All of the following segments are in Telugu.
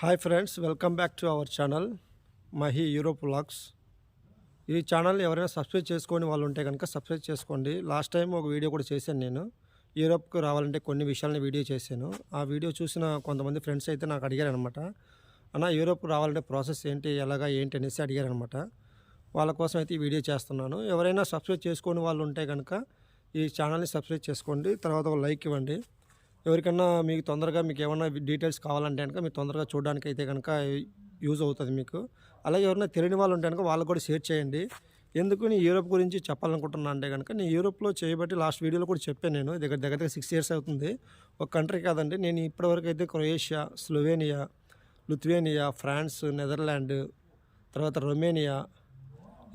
Hi friends welcome back to our channel Mahi Europe vlogs ఈ ఛానల్ ఎవరైనా సబ్స్క్రైబ్ చేసుకొని వాళ్ళు ఉంటే కనుక సబ్స్క్రైబ్ చేసుకోండి. లాస్ట్ టైం ఒక వీడియో కూడా చేశాను నేను. యూరోప్కి రావాలంటే కొన్ని విషయాలని వీడియో చేశాను. ఆ వీడియో చూసిన కొంతమంది ఫ్రెండ్స్ అయితే నాకు అడిగారు అనమాట అన్న యూరోప్ రావాలంటే ప్రాసెస్ ఏంటి? ఎలాగా? ఏంటి? అనేసి అడిగారు అనమాట వాళ్ళ కోసం అయితే ఈ వీడియో చేస్తున్నాను. ఎవరైనా సబ్స్క్రైబ్ చేసుకొని వాళ్ళు ఉంటే కనుక ఈ ఛానల్ని సబ్స్క్రైబ్ చేసుకోండి. తర్వాత ఒక లైక్ ఇవ్వండి. ఎవరికన్నా మీకు తొందరగా మీకు ఏమన్నా డీటెయిల్స్ కావాలంటే కనుక మీరు తొందరగా చూడడానికి అయితే కనుక యూజ్ అవుతుంది మీకు. అలాగే ఎవరైనా తెలియని వాళ్ళు ఉంటే కనుక వాళ్ళకు కూడా షేర్ చేయండి. ఎందుకు నేను యూరోప్ గురించి చెప్పాలనుకుంటున్నా అంటే కనుక నేను యూరోప్లో చేయబట్టి లాస్ట్ వీడియోలో కూడా చెప్పాను నేను. దగ్గర దగ్గర దగ్గర సిక్స్ ఇయర్స్ అవుతుంది. ఒక కంట్రీ కాదండి. నేను ఇప్పటివరకు అయితే Croatia Slovenia Lithuania France Netherland తర్వాత రొమేనియా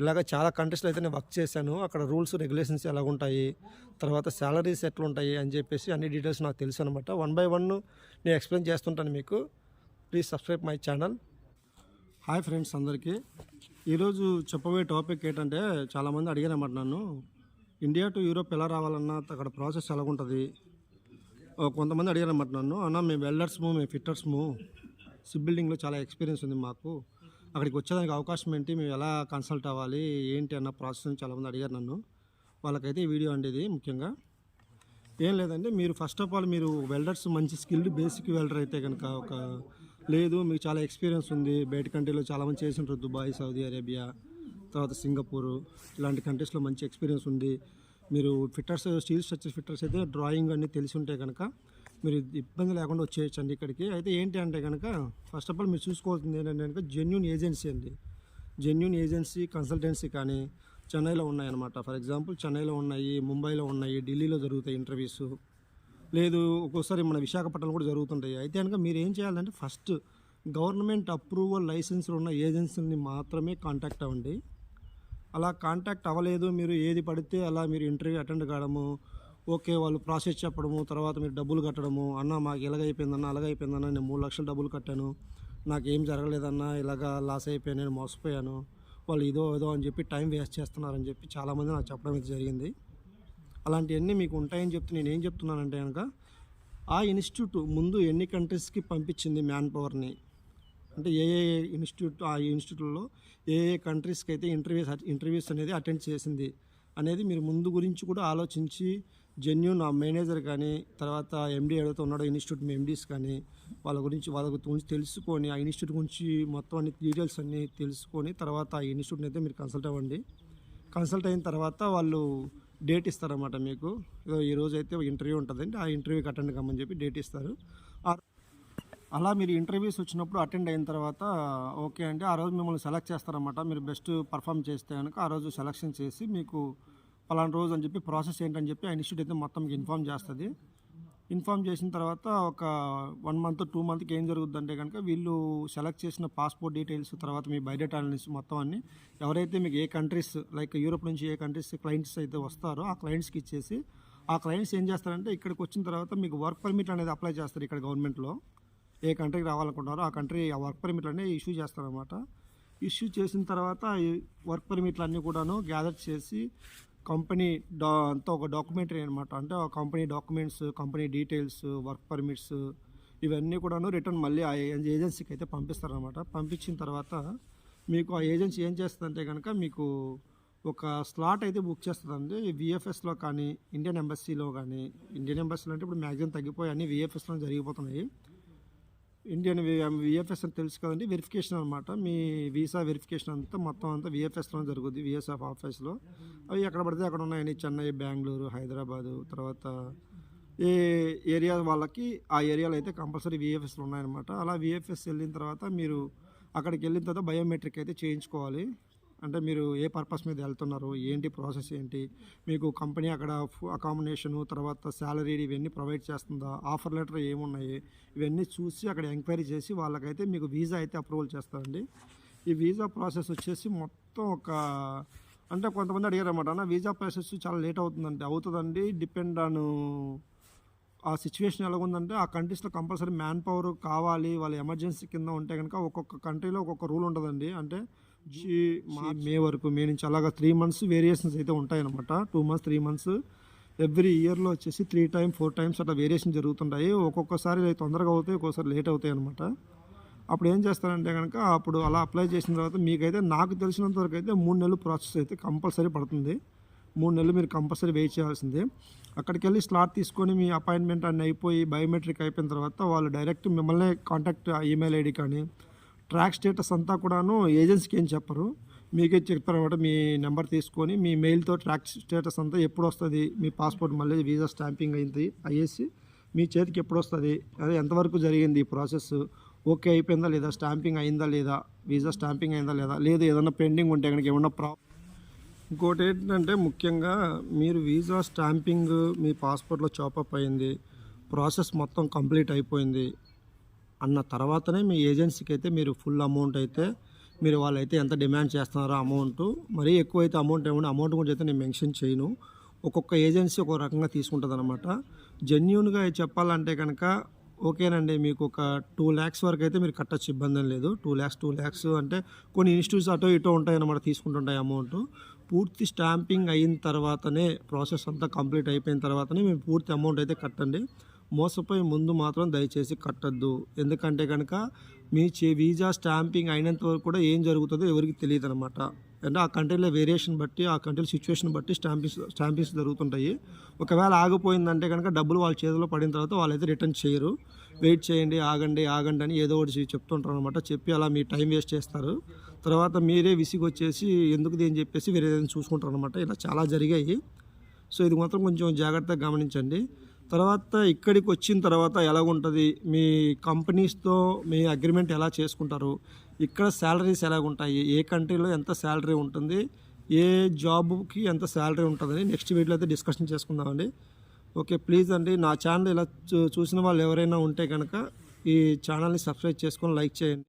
ఇలాగ చాలా కంట్రీస్లో అయితే నేను వర్క్ చేశాను. అక్కడ రూల్స్ రెగ్యులేషన్స్ ఎలా ఉంటాయి తర్వాత శాలరీస్ ఎట్లుంటాయి అని చెప్పేసి అన్ని డీటెయిల్స్ నాకు తెలుసు అనమాట వన్ బై వన్ నేను ఎక్స్ప్లెయిన్ చేస్తుంటాను మీకు. Please subscribe my channel. Hi friends అందరికీ. ఈరోజు చెప్పబోయే టాపిక్ ఏంటంటే చాలామంది అడిగారు నన్ను ఇండియా టు యూరోప్ ఎలా రావాలన్నా అక్కడ ప్రాసెస్ ఎలా ఉంటుంది కొంతమంది అడిగారు నన్ను అన్న మేము వెల్డర్స్ము మేము ఫిట్టర్స్ము సిబ్ బిల్డింగ్లో చాలా ఎక్స్పీరియన్స్ ఉంది మాకు. అక్కడికి వచ్చేదానికి అవకాశం ఏంటి? మేము ఎలా కన్సల్ట్ అవ్వాలి? ఏంటి అన్న ప్రాసెస్ చాలామంది అడిగారు నన్ను. వాళ్ళకైతే ఈ వీడియో అండి ఇది ముఖ్యంగా. ఏం లేదండి మీరు ఫస్ట్ ఆఫ్ ఆల్ మీరు వెల్డర్స్ మంచి స్కిల్డ్ బేసిక్ వెల్డర్ అయితే కనుక ఒక లేదు మీకు చాలా ఎక్స్పీరియన్స్ ఉంది. బయట కంట్రీలో చాలామంది చేసి ఉంటారు దుబాయ్ సౌదీ అరేబియా తర్వాత సింగపూర్ ఇలాంటి కంట్రీస్లో మంచి ఎక్స్పీరియన్స్ ఉంది. మీరు ఫిట్టర్స్ స్టీల్ స్ట్రక్చర్ ఫిట్టర్స్ అయితే డ్రాయింగ్ అన్నీ తెలిసి ఉంటే కనుక మీరు ఇబ్బంది లేకుండా వచ్చేయచ్చండి ఇక్కడికి. అయితే ఏంటి అంటే కనుక ఫస్ట్ ఆఫ్ ఆల్ మీరు చూసుకోవాల్సింది ఏంటంటే కనుక జెన్యున్ ఏజెన్సీ అండి. జెన్యున్ ఏజెన్సీ కన్సల్టెన్సీ కానీ చెన్నైలో ఉన్నాయన్నమాట. ఫర్ ఎగ్జాంపుల్ చెన్నైలో ఉన్నాయి ముంబైలో ఉన్నాయి ఢిల్లీలో జరుగుతాయి ఇంటర్వ్యూస్ లేదు ఒక్కోసారి మన విశాఖపట్నంలో కూడా జరుగుతుంటాయి. అయితే కనుక మీరు ఏం చేయాలంటే ఫస్ట్ గవర్నమెంట్ అప్రూవల్ లైసెన్స్లు ఉన్న ఏజెన్సీని మాత్రమే కాంటాక్ట్ అవ్వండి. అలా కాంటాక్ట్ అవ్వలేదు మీరు ఏది పడితే అలా మీరు ఇంటర్వ్యూ అటెండ్ కావడము ఓకే వాళ్ళు ప్రాసెస్ చెప్పడము తర్వాత మీరు డబ్బులు కట్టడము అన్న మాకు ఇలాగైపోయిందన్న అలాగైపోయిందన్న నేను మూడు లక్షలు డబ్బులు కట్టాను నాకు ఏం జరగలేదన్న ఇలాగా లాస్ అయిపోయాను నేను మోసపోయాను వాళ్ళు ఇదో ఏదో అని చెప్పి టైం వేస్ట్ చేస్తున్నారని చెప్పి చాలామంది నాకు చెప్పడం అయితే జరిగింది. అలాంటివన్నీ మీకు ఉంటాయని చెప్తే నేను ఏం చెప్తున్నానంటే కనుక ఆ ఇన్స్టిట్యూట్ ముందు ఎన్ని కంట్రీస్కి పంపించింది మ్యాన్ పవర్ని? అంటే ఏ ఏ ఇన్స్టిట్యూట్ ఆ ఇన్స్టిట్యూట్లో ఏ ఏ కంట్రీస్కి అయితే ఇంటర్వ్యూస్ ఇంటర్వ్యూస్ అనేది అటెండ్ చేసింది అనేది మీరు ముందు గురించి కూడా ఆలోచించి జెన్యున్ ఆ మేనేజర్ కానీ తర్వాత ఎండీ ఏదైతే ఉన్నాడో ఇన్స్టిట్యూట్ ఎండీస్ కానీ వాళ్ళ గురించి వాళ్ళ గురించి తెలుసుకొని ఆ ఇన్స్టిట్యూట్ గురించి మొత్తం అన్ని డీటెయిల్స్ అన్నీ తెలుసుకొని తర్వాత ఆ ఇన్స్టిట్యూట్ని అయితే మీరు కన్సల్ట్ అవ్వండి. కన్సల్ట్ అయిన తర్వాత వాళ్ళు డేట్ ఇస్తారన్నమాట మీకు. ఈ రోజు అయితే ఇంటర్వ్యూ ఉంటుందండి ఆ ఇంటర్వ్యూకి అటెండ్ కమ్మని చెప్పి డేట్ ఇస్తారు. అలా మీరు ఇంటర్వ్యూస్ వచ్చినప్పుడు అటెండ్ అయిన తర్వాత ఓకే అండి ఆ రోజు మిమ్మల్ని సెలెక్ట్ చేస్తారన్నమాట. మీరు బెస్ట్ పర్ఫామ్ చేస్తే కనుక ఆ రోజు సెలెక్షన్ చేసి మీకు పలానా రోజు అని చెప్పి ప్రాసెస్ ఏంటని చెప్పి ఆ ఇన్స్టిట్యూట్ అయితే మొత్తం మీకు ఇన్ఫామ్ చేస్తుంది. ఇన్ఫామ్ చేసిన తర్వాత ఒక వన్ మంత్ టూ మంత్కి ఏం జరుగుతుంది అంటే కనుక వీళ్ళు సెలెక్ట్ చేసిన పాస్పోర్ట్ డీటెయిల్స్ తర్వాత మీ బయోడేటా నుంచి మొత్తం అన్ని ఎవరైతే మీకు ఏ కంట్రీస్ లైక్ యూరోప్ నుంచి ఏ కంట్రీస్ క్లయింట్స్ అయితే వస్తారో ఆ క్లయింట్స్కి ఇచ్చేసి ఆ క్లయింట్స్ ఏం చేస్తారంటే ఇక్కడికి వచ్చిన తర్వాత మీకు వర్క్ పర్మిట్ అనేది అప్లై చేస్తారు ఇక్కడ గవర్నమెంట్లో. ఏ కంట్రీకి రావాలనుకుంటారో ఆ కంట్రీ ఆ వర్క్ పర్మిట్లు అనేవి ఇష్యూ చేస్తారనమాట ఇష్యూ చేసిన తర్వాత ఈ వర్క్ పర్మిట్లు అన్నీ కూడాను గ్యాదర్ చేసి కంపెనీ డా అంతా ఒక డాక్యుమెంటరీ అనమాట అంటే ఆ company documents company details work permits ఇవన్నీ కూడాను రిటర్న్ మళ్ళీ ఆ ఏజెన్సీకి అయితే పంపిస్తారనమాట పంపించిన తర్వాత మీకు ఆ ఏజెన్సీ ఏం చేస్తుందంటే కనుక మీకు ఒక స్లాట్ అయితే బుక్ చేస్తుందండి. విఎఫ్ఎస్లో కానీ ఇండియన్ ఎంబసీలో కానీ ఇండియన్ ఎంబసీలో అంటే ఇప్పుడు మ్యాక్సిమం తగ్గిపోయి అన్ని విఎఫ్ఎస్లో జరిగిపోతున్నాయి. ఇండియన్ విఎఫ్ఎస్ అని తెలుసు కదండి వెరిఫికేషన్ అనమాట మీ వీసా వెరిఫికేషన్ అంతా మొత్తం అంతా విఎఫ్ఎస్లో జరుగుద్ది విఎస్ఎఫ్ ఆఫీస్లో. అవి ఎక్కడ పడితే అక్కడ ఉన్నాయని చెన్నై బెంగళూరు హైదరాబాదు తర్వాత ఏ ఏరియా వాళ్ళకి ఆ ఏరియాలో అయితే కంపల్సరీ విఎఫ్ఎస్లు ఉన్నాయన్నమాట. అలా విఎఫ్ఎస్ వెళ్ళిన తర్వాత మీరు అక్కడికి వెళ్ళిన తర్వాత బయోమెట్రిక్ అయితే చేయించుకోవాలి. అంటే మీరు ఏ పర్పస్ మీద వెళ్తున్నారు? ఏంటి ప్రాసెస్ ఏంటి? మీకు కంపెనీ అక్కడ అకామిడేషను తర్వాత శాలరీ ఇవన్నీ ప్రొవైడ్ చేస్తుందా? ఆఫర్ లెటర్ ఏమున్నాయి? ఇవన్నీ చూసి అక్కడ ఎంక్వైరీ చేసి వాళ్ళకైతే మీకు వీసా అయితే అప్రూవల్ చేస్తారండి. ఈ వీసా ప్రాసెస్ వచ్చేసి మొత్తం ఒక అంటే కొంతమంది అడిగారు అనమాట అన్న వీసా ప్రాసెస్ చాలా లేట్ అవుతుందండి అవుతుందండి డిపెండ్ ఆన్ ఆ సిచ్యువేషన్ ఎలాగుందంటే ఉందంటే ఆ కంట్రీస్లో కంపల్సరీ మ్యాన్ పవర్ కావాలి వాళ్ళ ఎమర్జెన్సీ కింద ఉంటే కనుక ఒక్కొక్క కంట్రీలో ఒక్కొక్క రూల్ ఉంటుందండి. అంటే మా- మే వరకు మే నుంచి అలాగా త్రీ మంత్స్ వేరియేషన్స్ అయితే ఉంటాయన్నమాట. Two months three months every ఇయర్లో వచ్చేసి త్రీ టైమ్ ఫోర్ టైమ్స్ అట్లా వేరియేషన్ జరుగుతుంటాయి. ఒక్కొక్కసారి తొందరగా అవుతాయి ఒక్కొక్కసారి లేట్ అవుతాయి అనమాట అప్పుడు ఏం చేస్తారంటే కనుక అప్పుడు అలా అప్లై చేసిన తర్వాత మీకైతే నాకు తెలిసినంత వరకు అయితే మూడు నెలలు ప్రాసెస్ అయితే కంపల్సరీ పడుతుంది. మూడు నెలలు మీరు కంపల్సరీ వెయిట్ చేయాల్సిందే. అక్కడికి వెళ్ళి స్లాట్ తీసుకొని మీ అపాయింట్మెంట్ అన్నీ అయిపోయి బయోమెట్రిక్ అయిపోయిన తర్వాత వాళ్ళు డైరెక్ట్ మిమ్మల్ని కాంటాక్ట్ ఈమెయిల్ ఐడి కానీ ట్రాక్ స్టేటస్ అంతా కూడాను ఏజెన్సీకి ఏం చెప్పరు. మీకే చెప్తారనమాట మీ నెంబర్ తీసుకొని మీ మెయిల్తో ట్రాక్ స్టేటస్ అంతా ఎప్పుడు వస్తుంది మీ పాస్పోర్ట్ మళ్ళీ వీసా స్టాంపింగ్ అయింది అయ్యేసి మీ చేతికి ఎప్పుడు వస్తుంది అదే ఎంతవరకు జరిగింది ఈ ప్రాసెస్ ఓకే అయిపోయిందా లేదా? స్టాంపింగ్ అయిందా లేదా? వీసా స్టాంపింగ్ అయిందా లేదా? లేదు ఏదైనా పెండింగ్ ఉంటే కనుక ఏమన్నా ప్రా ఇంకోటి ఏంటంటే ముఖ్యంగా మీరు వీసా స్టాంపింగ్ మీ పాస్పోర్ట్లో చాపప్ అయింది. ప్రాసెస్ మొత్తం కంప్లీట్ అయిపోయింది. అన్న తర్వాతనే మీ ఏజెన్సీకి అయితే మీరు ఫుల్ అమౌంట్ అయితే మీరు వాళ్ళైతే ఎంత డిమాండ్ చేస్తున్నారో అమౌంట్ మరీ ఎక్కువ అయితే అమౌంట్ ఏమన్నా అమౌంట్ గురించి అయితే నేను మెన్షన్ చేయను. ఒక్కొక్క ఏజెన్సీ ఒక రకంగా తీసుకుంటుంది అనమాట జెన్యున్గా చెప్పాలంటే కనుక ఓకేనండి మీకు ఒక టూ ల్యాక్స్ వరకు అయితే మీరు కట్టచ్చు ఇబ్బంది లేదు. టూ ల్యాక్స్ టూ ల్యాక్స్ అంటే కొన్ని ఇన్స్టిట్యూట్స్ అటో ఇటో ఉంటాయి అన్నమాట తీసుకుంటుంటాయి అమౌంట్. పూర్తి స్టాంపింగ్ అయిన తర్వాతనే ప్రాసెస్ అంతా కంప్లీట్ అయిపోయిన తర్వాతనే మేము పూర్తి అమౌంట్ అయితే కట్టండి. మోసపోయి ముందు మాత్రం దయచేసి కట్టద్దు. ఎందుకంటే కనుక మీ చే వీజా స్టాంపింగ్ అయినంత వరకు కూడా ఏం జరుగుతుందో ఎవరికి తెలియదు అనమాట అంటే ఆ కంట్రీలో వేరియేషన్ బట్టి ఆ కంట్రీ సిచ్యువేషన్ బట్టి స్టాంపింగ్స్ స్టాంపింగ్స్ జరుగుతుంటాయి. ఒకవేళ ఆగిపోయిందంటే కనుక డబ్బులు వాళ్ళ చేతిలో పడిన తర్వాత వాళ్ళైతే రిటర్న్ చేయరు. వెయిట్ చేయండి ఆగండి ఆగండి అని ఏదో ఒకటి చెప్తుంటారు అనమాట చెప్పి అలా మీ టైం వేస్ట్ చేస్తారు. తర్వాత మీరే విసిగి వచ్చేసి ఎందుకు అని చెప్పేసి వేరే ఏదైనా చూసుకుంటారు అనమాట ఇలా చాలా జరిగాయి. సో ఇది మాత్రం కొంచెం జాగ్రత్తగా గమనించండి. తర్వాత ఇక్కడికి వచ్చిన తర్వాత ఎలాగుంటుంది? మీ కంపెనీస్తో మీ అగ్రిమెంట్ ఎలా చేసుకుంటారు? ఇక్కడ శాలరీస్ ఎలా ఉంటాయి ఏ కంట్రీలో ఎంత శాలరీ ఉంటుంది? ఏ జాబ్కి ఎంత శాలరీ ఉంటుందని నెక్స్ట్ వీడియోలో అయితే డిస్కషన్ చేసుకుందామండి. ఓకే ప్లీజ్ అండి. నా ఛానల్ ఇలా చూ- చూసిన వాళ్ళు ఎవరైనా ఉంటే కనుక ఈ ఛానల్ని సబ్స్క్రైబ్ చేసుకొని లైక్ చేయండి.